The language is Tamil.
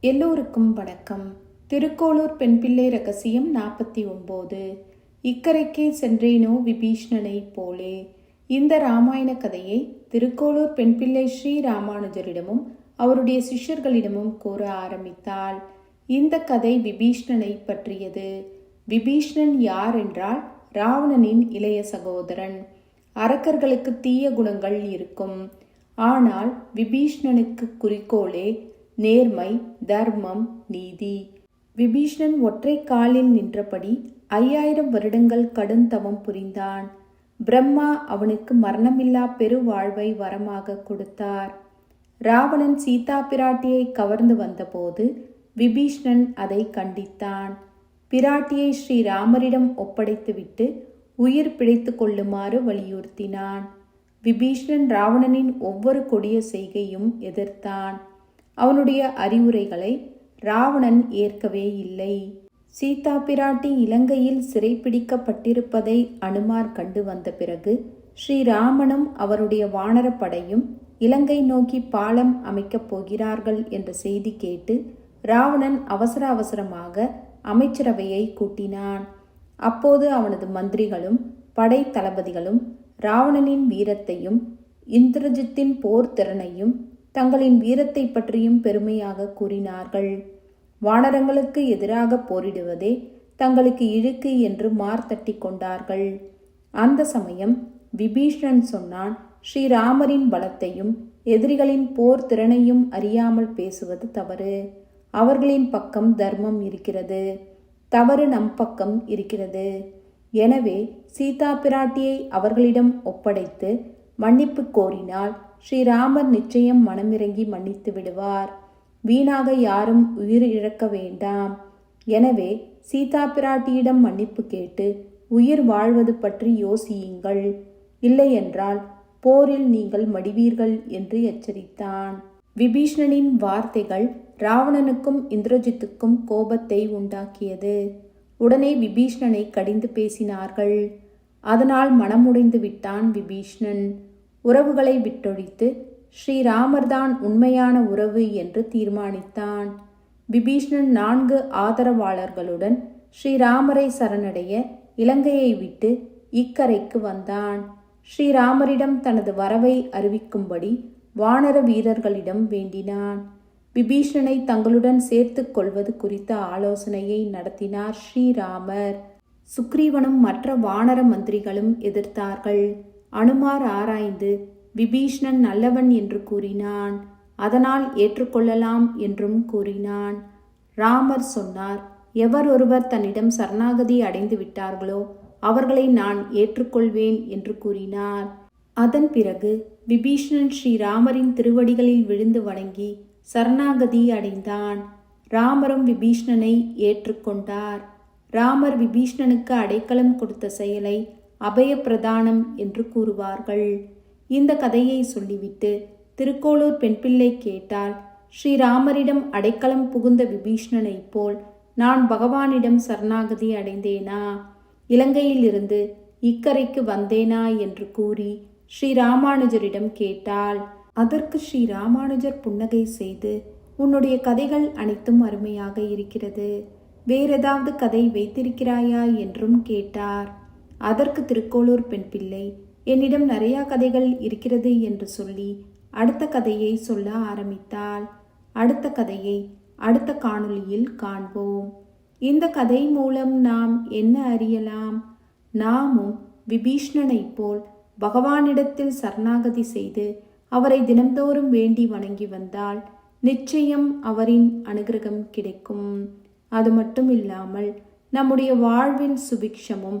எல்லோருக்கும் வணக்கம். திருக்கோளூர் பெண்பிள்ளை ரகசியம் நாற்பத்தி ஒம்போது. இக்கரைக்கே சென்றேனோ விபீஷ்ணனைப் போலே. இந்த ராமாயண கதையை திருக்கோளூர் பெண்பிள்ளை ஸ்ரீ ராமானுஜரிடமும் அவருடைய சிஷ்யர்களிடமும் கூற ஆரம்பித்தாள். இந்த கதை விபீஷ்ணனை பற்றியது. விபீஷ்ணன் யார் என்றால் ராவணனின் இளைய சகோதரன். அரக்கர்களுக்கு தீய குணங்கள் இருக்கும். ஆனால் விபீஷ்ணனுக்கு குறிக்கோளே நேர்மை தர்மம் நீதி. விபீஷ்ணன் ஒற்றை காலில் நின்றபடி ஐயாயிரம் வருடங்கள் கடும் தவம் புரிந்தான். பிரம்மா அவனுக்கு மரணமில்லா பெருவாழ்வை வரமாக கொடுத்தார். ராவணன் சீதா பிராட்டியை கவர்ந்து வந்தபோது விபீஷ்ணன் அதை கண்டித்தான். பிராட்டியை ஸ்ரீராமரிடம் ஒப்படைத்துவிட்டு உயிர் பிழைத்து கொள்ளுமாறு வலியுறுத்தினான். விபீஷ்ணன் ராவணனின் ஒவ்வொரு கொடிய செய்கையும் எதிர்த்தான். அவனுடைய அறிவுரைகளை ராவணன் ஏற்கவே இல்லை. சீதா பிராட்டி இலங்கையில் சிறைப்பிடிக்கப்பட்டிருப்பதை அனுமார் கண்டு வந்த பிறகு ஸ்ரீராமனும் அவருடைய வானரப்படையும் இலங்கை நோக்கி பாலம் அமைக்கப் போகிறார்கள் என்ற செய்தி கேட்டு ராவணன் அவசர அவசரமாக அமைச்சரவையை கூட்டினான். அப்போது அவனது மந்திரிகளும் படை தளபதிகளும் ராவணனின் வீரத்தையும் இந்திரஜித்தின் போர் திறனையும் தங்களின் வீரத்தை பற்றியும் பெருமையாக கூறினார்கள். வானரங்களுக்கு எதிராக போரிடுவதே தங்களுக்கு இழுக்கு என்று மார்த்தட்டி கொண்டார்கள். அந்த சமயம் விபீஷணன் சொன்னான் ஸ்ரீராமரின் பலத்தையும் எதிரிகளின் போர் திறனையும் அறியாமல் பேசுவது தவறு. அவர்களின் பக்கம் தர்மம் இருக்கிறது. தவறு நம் பக்கம் இருக்கிறது. எனவே சீதா பிராட்டியை அவர்களிடம் ஒப்படைத்து மன்னிப்பு கோரினால் ஸ்ரீராமர் நிச்சயம் மனமிறங்கி மன்னித்து விடுவார். வீணாக யாரும் உயிர் இழக்க வேண்டாம். எனவே சீதா பிராட்டியிடம் மன்னிப்பு கேட்டு உயிர் வாழ்வது பற்றி யோசியுங்கள். இல்லையென்றால் போரில் நீங்கள் மடிவீர்கள் என்று எச்சரித்தான். விபீஷ்ணனின் வார்த்தைகள் ராவணனுக்கும் இந்திரஜித்துக்கும் கோபத்தை உண்டாக்கியது. உடனே விபீஷ்ணனை கடிந்து பேசினார்கள். அதனால் மனமுடைந்து விட்டான் விபீஷ்ணன். உறவுகளை விட்டொழித்து ஸ்ரீராமர்தான் உண்மையான உறவு என்று தீர்மானித்தான். விபீஷ்ணன் நான்கு ஆதரவாளர்களுடன் ஸ்ரீராமரை சரணடைய இலங்கையை விட்டு இக்கரைக்கு வந்தான். ஸ்ரீராமரிடம் தனது வரவை அறிவிக்கும்படி வானர வீரர்களிடம் வேண்டினான். விபீஷணனை தங்களுடன் சேர்த்து கொள்வது குறித்த ஆலோசனையை நடத்தினார் ஸ்ரீராமர். சுக்ரீவனும் மற்ற வானர மந்திரிகளும் எதிர்த்தார்கள். அனுமார் ஆராய்ந்து விபீஷ்ணன் நல்லவன் என்று கூறினான். அதனால் ஏற்றுக்கொள்ளலாம் என்றும் கூறினான். ராமர் சொன்னார் எவர் ஒருவர் தன்னிடம் சரணாகதி அடைந்து விட்டார்களோ அவர்களை நான் ஏற்றுக்கொள்வேன் என்று கூறினார். அதன் பிறகு விபீஷ்ணன் ஸ்ரீராமரின் திருவடிகளில் விழுந்து வணங்கி சரணாகதி அடைந்தான். ராமரும் விபீஷ்ணனை ஏற்றுக்கொண்டார். ராமர் விபீஷ்ணனுக்கு அடைக்கலம் கொடுத்த செயலை அபயப்பிரதானம் என்று கூறுவார்கள். இந்த கதையை சொல்லிவிட்டு திருக்கோளூர் பெண்பிள்ளை கேட்டால் ஸ்ரீராமரிடம் அடைக்கலம் புகுந்த விபீஷ்ணனைப் போல் நான் பகவானிடம் சரணாகதி அடைந்தேனா? இலங்கையிலிருந்து இக்கரைக்கு வந்தேனா? என்று கூறி ஸ்ரீராமானுஜரிடம் கேட்டாள் அதற்கு ஸ்ரீராமானுஜர் புன்னகை செய்து உன்னுடைய கதைகள் அனைத்தும் அருமையாக இருக்கிறது. வேறேதாவது கதை வைத்திருக்கிறாயா? என்றும் கேட்டார். அதற்கு திருக்கோளூர் பெண் பிள்ளை என்னிடம் நிறையா கதைகள் இருக்கிறது என்று சொல்லி அடுத்த கதையை சொல்ல ஆரம்பித்தாள். அடுத்த கதையை அடுத்த காணொளியில் காண்போம். இந்த கதை மூலம் நாம் என்ன அறியலாம்? நாமும் விபீஷ்ணனைப் போல் பகவானிடத்தில் சரணாகதி செய்து அவரை தினந்தோறும் வேண்டி வணங்கி வந்தால் நிச்சயம் அவரின் அனுகிரகம் கிடைக்கும். அது மட்டும் இல்லாமல் நம்முடைய வாழ்வில் சுபிக்ஷமும்